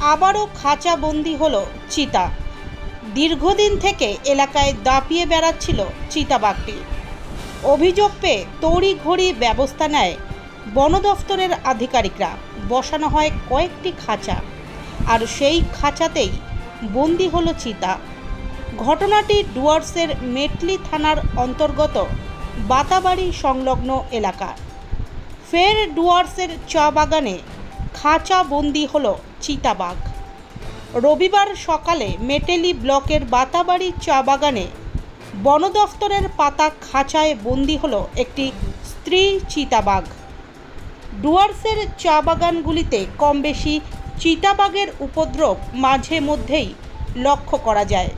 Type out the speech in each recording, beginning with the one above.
আবারও খাঁচাবন্দি হলো চিতা। দীর্ঘদিন থেকে এলাকায় দাপিয়ে বেড়াচ্ছিল চিতাবাঘটি অভিযোগ পেয়ে তড়িঘড়ি ব্যবস্থা নেয় বন দফতরের আধিকারিকরা। বসানো হয় কয়েকটি খাঁচা। আর সেই খাঁচাতেই বন্দি হলো চিতা। ঘটনাটি ডুয়ার্সের মেটলি থানার অন্তর্গত বাতাবাড়ি সংলগ্ন এলাকা। ফের ডুয়ার্সের চা বাগানে খাঁচা বন্দি হলো চিতাবাঘ। রবিবার সকালে মেটেলি ব্লকের বাতাবাড়ি চা বাগানে বন দফতরের পাতা খাঁচায় বন্দি হল একটি স্ত্রী চিতাবাঘ। ডুয়ার্সের চা বাগানগুলিতে কম বেশি চিতাবাঘের উপদ্রব মাঝে মধ্যেই লক্ষ্য করা যায়।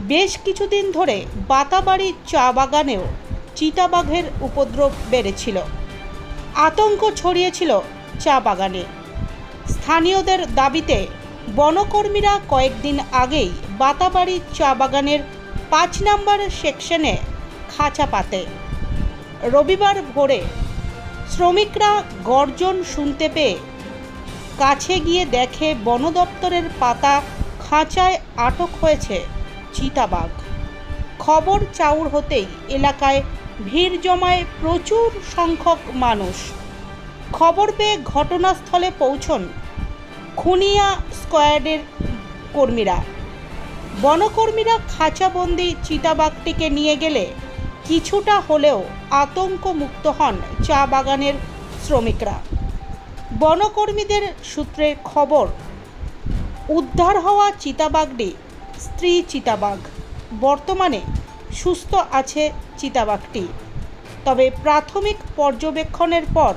বেশ কিছুদিন ধরে বাতাবাড়ি চা বাগানেও চিতাবাঘের উপদ্রব বেড়েছিল। আতঙ্ক ছড়িয়েছিল চা বাগানে। স্থানীয়দের দাবিতে বনকর্মীরা কয়েকদিন আগেই বাতাবাড়ি চা বাগানের পাঁচ নম্বর সেকশনে খাঁচা পাতে। রবিবার ভোরে শ্রমিকরা গর্জন শুনতে পেয়ে কাছে গিয়ে দেখে বন দপ্তরের পাতা খাঁচায় আটক হয়েছে চিতাবাঘ। খবর চাউর হতেই এলাকায় ভিড় জমায় প্রচুর সংখ্যক মানুষ খবর পেয়ে ঘটনাস্থলে পৌঁছন খুনিয়া স্কোয়াডের কর্মীরা। বনকর্মীরা খাঁচাবন্দি চিতাবাঘটিকে নিয়ে গেলে কিছুটা হলেও আতঙ্কমুক্ত হন চা বাগানের শ্রমিকরা। বনকর্মীদের সূত্রে খবর, উদ্ধার হওয়া চিতাবাঘটি স্ত্রী চিতাবাঘ। বর্তমানে সুস্থ আছে চিতাবাঘটি। তবে প্রাথমিক পর্যবেক্ষণের পর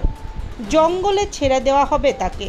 জঙ্গলে ছেড়ে দেওয়া হবে তাকে।